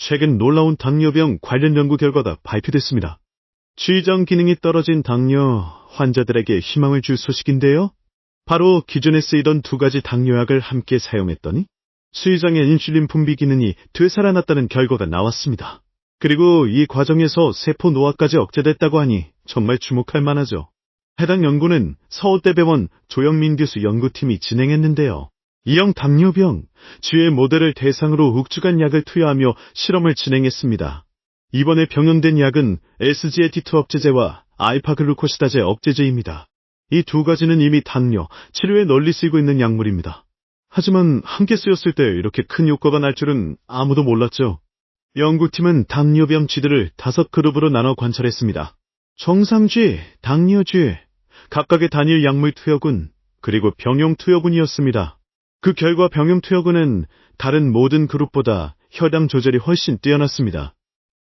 최근 놀라운 당뇨병 관련 연구 결과가 발표됐습니다. 췌장 기능이 떨어진 당뇨 환자들에게 희망을 줄 소식인데요. 바로 기존에 쓰이던 두 가지 당뇨약을 함께 사용했더니 췌장의 인슐린 분비 기능이 되살아났다는 결과가 나왔습니다. 그리고 이 과정에서 세포 노화까지 억제됐다고 하니 정말 주목할 만하죠. 해당 연구는 서울대병원 조영민 교수 연구팀이 진행했는데요. 이형 당뇨병, 쥐의 모델을 대상으로 욱주간 약을 투여하며 실험을 진행했습니다. 이번에 병용된 약은 SGLT2 억제제와 알파글루코시다제 억제제입니다. 이 두 가지는 이미 당뇨, 치료에 널리 쓰이고 있는 약물입니다. 하지만 함께 쓰였을 때 이렇게 큰 효과가 날 줄은 아무도 몰랐죠. 연구팀은 당뇨병 쥐들을 다섯 그룹으로 나눠 관찰했습니다. 정상쥐, 당뇨쥐, 각각의 단일 약물 투여군, 그리고 병용 투여군이었습니다. 그 결과 병용 투여군은 다른 모든 그룹보다 혈당 조절이 훨씬 뛰어났습니다.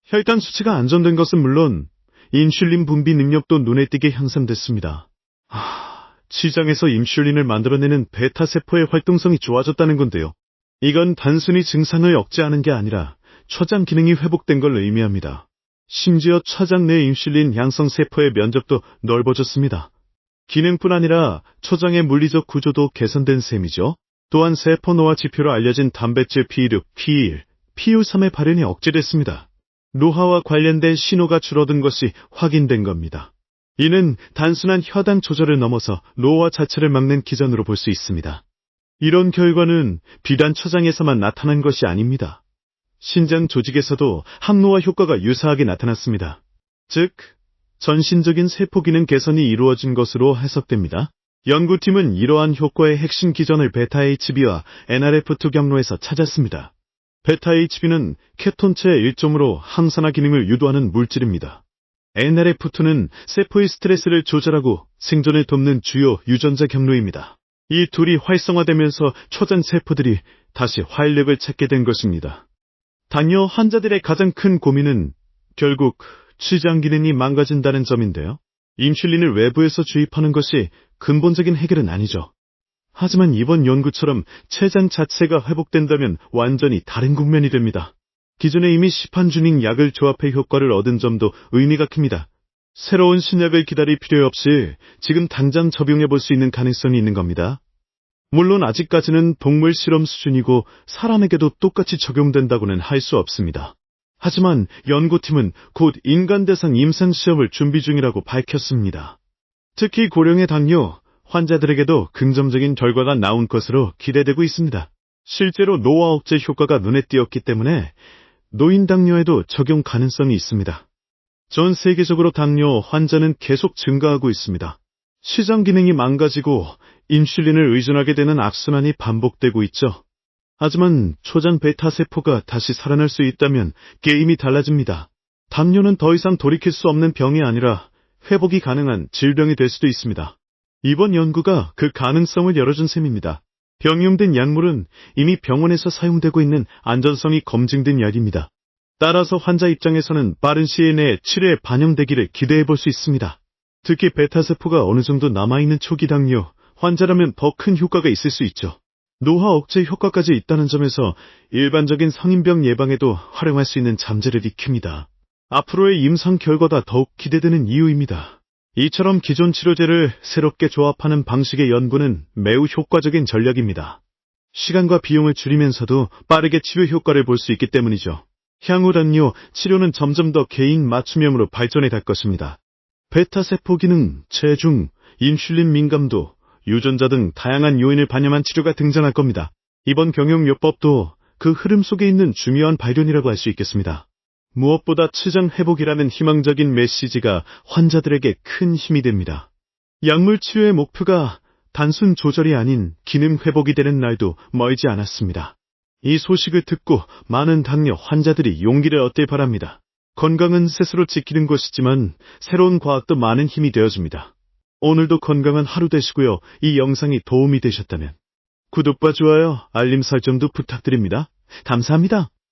혈당 수치가 안정된 것은 물론 인슐린 분비 능력도 눈에 띄게 향상됐습니다. 하, 치장에서 인슐린을 만들어내는 베타 세포의 활동성이 좋아졌다는 건데요. 이건 단순히 증상을 억제하는 게 아니라 췌장 기능이 회복된 걸 의미합니다. 심지어 췌장 내 인슐린 양성 세포의 면적도 넓어졌습니다. 기능뿐 아니라 초장의 물리적 구조도 개선된 셈이죠. 또한 세포 노화 지표로 알려진 단백질 P6, P1, PU3의 발현이 억제됐습니다. 노화와 관련된 신호가 줄어든 것이 확인된 겁니다. 이는 단순한 혈당 조절을 넘어서 노화 자체를 막는 기전으로 볼 수 있습니다. 이런 결과는 비단 초장에서만 나타난 것이 아닙니다. 신장 조직에서도 항노화 효과가 유사하게 나타났습니다. 즉, 전신적인 세포 기능 개선이 이루어진 것으로 해석됩니다. 연구팀은 이러한 효과의 핵심 기전을 베타-HB와 NRF2 경로에서 찾았습니다. 베타-HB는 케톤체의 일종으로 항산화 기능을 유도하는 물질입니다. NRF2는 세포의 스트레스를 조절하고 생존을 돕는 주요 유전자 경로입니다. 이 둘이 활성화되면서 초전 세포들이 다시 활력을 찾게 된 것입니다. 당뇨 환자들의 가장 큰 고민은 결국 췌장 기능이 망가진다는 점인데요. 인슐린을 외부에서 주입하는 것이 근본적인 해결은 아니죠. 하지만 이번 연구처럼 췌장 자체가 회복된다면 완전히 다른 국면이 됩니다. 기존에 이미 시판 중인 약을 조합해 효과를 얻은 점도 의미가 큽니다. 새로운 신약을 기다릴 필요 없이 지금 당장 적용해 볼 수 있는 가능성이 있는 겁니다. 물론 아직까지는 동물 실험 수준이고 사람에게도 똑같이 적용된다고는 할 수 없습니다. 하지만 연구팀은 곧 인간 대상 임상 시험을 준비 중이라고 밝혔습니다. 특히 고령의 당뇨 환자들에게도 긍정적인 결과가 나온 것으로 기대되고 있습니다. 실제로 노화 억제 효과가 눈에 띄었기 때문에 노인 당뇨에도 적용 가능성이 있습니다. 전 세계적으로 당뇨 환자는 계속 증가하고 있습니다. 시장 기능이 망가지고 인슐린을 의존하게 되는 악순환이 반복되고 있죠. 하지만 초장 베타 세포가 다시 살아날 수 있다면 게임이 달라집니다. 당뇨는 더 이상 돌이킬 수 없는 병이 아니라 회복이 가능한 질병이 될 수도 있습니다. 이번 연구가 그 가능성을 열어준 셈입니다. 병용된 약물은 이미 병원에서 사용되고 있는 안전성이 검증된 약입니다. 따라서 환자 입장에서는 빠른 시일 내에 치료에 반영되기를 기대해 볼 수 있습니다. 특히 베타세포가 어느 정도 남아있는 초기 당뇨 환자라면 더 큰 효과가 있을 수 있죠. 노화 억제 효과까지 있다는 점에서 일반적인 성인병 예방에도 활용할 수 있는 잠재를 익힙니다. 앞으로의 임상 결과가 더욱 기대되는 이유입니다. 이처럼 기존 치료제를 새롭게 조합하는 방식의 연구는 매우 효과적인 전략입니다. 시간과 비용을 줄이면서도 빠르게 치료 효과를 볼 수 있기 때문이죠. 향후 당뇨 치료는 점점 더 개인 맞춤형으로 발전해 갈 것입니다. 베타세포 기능, 체중, 인슐린 민감도, 유전자 등 다양한 요인을 반영한 치료가 등장할 겁니다. 이번 경영요법도 그 흐름 속에 있는 중요한 발견이라고 할 수 있겠습니다. 무엇보다 치장 회복이라는 희망적인 메시지가 환자들에게 큰 힘이 됩니다. 약물 치료의 목표가 단순 조절이 아닌 기능 회복이 되는 날도 멀지 않았습니다. 이 소식을 듣고 많은 당뇨 환자들이 용기를 얻길 바랍니다. 건강은 스스로 지키는 것이지만 새로운 과학도 많은 힘이 되어줍니다. 오늘도 건강한 하루 되시고요. 이 영상이 도움이 되셨다면 구독과 좋아요, 알림 설정도 부탁드립니다. 감사합니다.